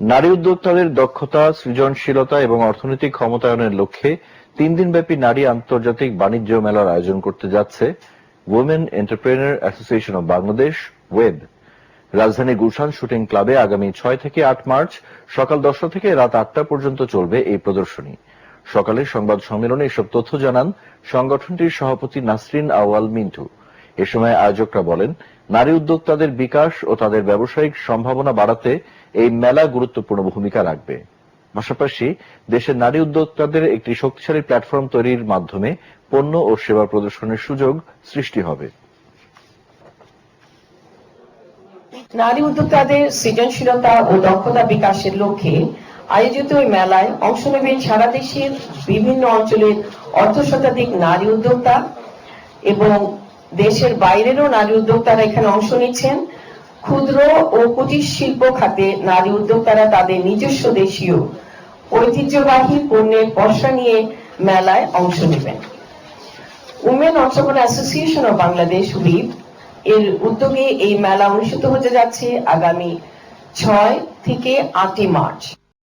নারী উদ্যোক্তাদের দক্ষতা, সৃজনশীলতা এবং অর্থনৈতিক ক্ষমতায়নের লক্ষ্যে তিন দিনব্যাপী নারী আন্তর্জাতিক বাণিজ্য মেলার আয়োজন করতে যাচ্ছে women entrepreneur association of Bangladesh web রাজধানী গুলশান শুটিং ক্লাবে আগামী ছয় থেকে আট মার্চ সকাল দশটা থেকে রাত আটটা পর্যন্ত চলবে এই প্রদর্শনী। সকালে সংবাদ সম্মেলনে এসব তথ্য জানান সংগঠনটির সভাপতি নাসরিন আওয়াল মিন্টু। এ সময় আয়োজকরা বলেন, নারী উদ্যোক্তাদের বিকাশ ও তাদের ব্যবসায়িক সম্ভাবনা বাড়াতে এই মেলা গুরুত্বপূর্ণ ভূমিকা রাখবে। পাশাপাশি, দেশের নারী উদ্যোক্তাদের একটি শক্তিশালী প্ল্যাটফর্ম তৈরির মাধ্যমে পণ্য ও সেবা প্রদর্শনের সুযোগ সৃষ্টি হবে। নারী উদ্যোক্তাদের সৃজনশীলতা ও দক্ষতা বিকাশের লক্ষ্যে আয়োজিত ওই মেলায় অংশ নেবেন সারা দেশের বিভিন্ন অঞ্চলের অর্ধ শতাধিক নারী উদ্যোক্তা এবং দেশের বাইরেরও নারী উদ্যোক্তারা এখানে অংশ নিচ্ছেন। ক্ষুদ্র ও কুটির শিল্প খাতে নারী উদ্যোক্তারা তাদের নিজস্ব দেশীয় ঐতিহ্যবাহী পণ্যের পসরা নিয়ে মেলায় অংশ নেবেন। Women entrepreneur association of Bangladesh, weep, এর উদ্যোগে এই মেলা অনুষ্ঠিত হতে যাচ্ছে আগামী ছয় থেকে আটই মার্চ।